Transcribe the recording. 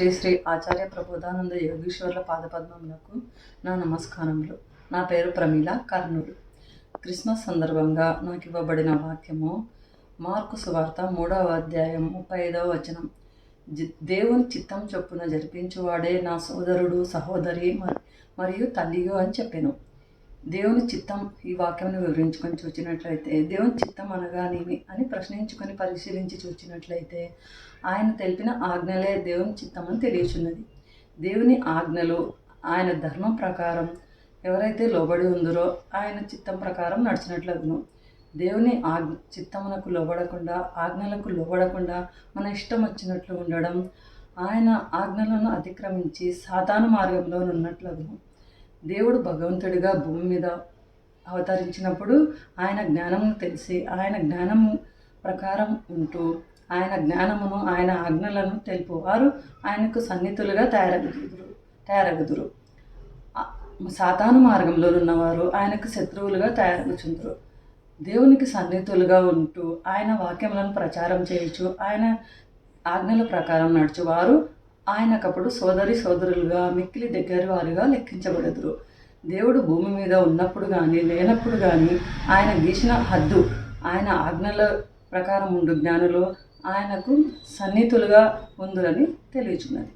శ్రీ శ్రీ ఆచార్య ప్రబోధానంద యోగీశ్వర్ల పాదపద్మములకు నా నమస్కారములు. నా పేరు ప్రమీల కర్నూలు. క్రిస్మస్ సందర్భంగా నాకు ఇవ్వబడిన వాక్యము మార్కు సువార్త మూడవ అధ్యాయం ముప్పై ఐదవ వచనం దేవుని చిత్తం చొప్పున జరిపించువాడే నా సోదరుడు సహోదరి మరియు తల్లియు అని చెప్పాను. దేవుని చిత్తం ఈ వాక్యం వివరించుకొని చూచినట్లయితే దేవుని చిత్తం అనగానేమి అని ప్రశ్నించుకొని పరిశీలించి చూచినట్లయితే ఆయన తెలిపిన ఆజ్ఞలే దేవుని చిత్తం అని తెలియచున్నది. దేవుని ఆజ్ఞలు ఆయన ధర్మం ప్రకారం ఎవరైతే లోబడి ఉందరో ఆయన చిత్తం ప్రకారం నడిచినట్లగును. దేవుని ఆజ్ఞ చిత్తమునకు లోబడకుండా ఆజ్ఞలకు లోబడకుండా మన ఇష్టం వచ్చినట్లు ఉండడం ఆయన ఆజ్ఞలను అతిక్రమించి సాధారణ మార్గంలో ఉన్నట్లగును దేవుడు భగవంతుడిగా భూమి మీద అవతరించినప్పుడు ఆయన జ్ఞానమును తెలిసి ఆయన జ్ఞానము ప్రకారం ఉంటూ ఆయన జ్ఞానమును ఆయన ఆజ్ఞలను తెలుపువారు. ఆయనకు సన్నిహితులుగా తయారగుదురు తయారగుదురు. సాతాను మార్గంలో ఉన్నవారు ఆయనకు శత్రువులుగా తయారగుచుందరు. దేవునికి సన్నిహితులుగా ఉంటూ ఆయన వాక్యములను ప్రచారం చేయొచ్చు ఆయన ఆజ్ఞల ప్రకారం నడుచువారు. ఆయనకప్పుడు సోదరి సోదరులుగా మిక్కిలి దగ్గర వారుగా లెక్కించబడదురు. దేవుడు భూమి మీద ఉన్నప్పుడు కానీ లేనప్పుడు కానీ ఆయన గీసిన హద్దు ఆయన ఆజ్ఞల ప్రకారం ఉండు జ్ఞానులు ఆయనకు సన్నిహితులుగా ఉందురని తెలియచున్నది.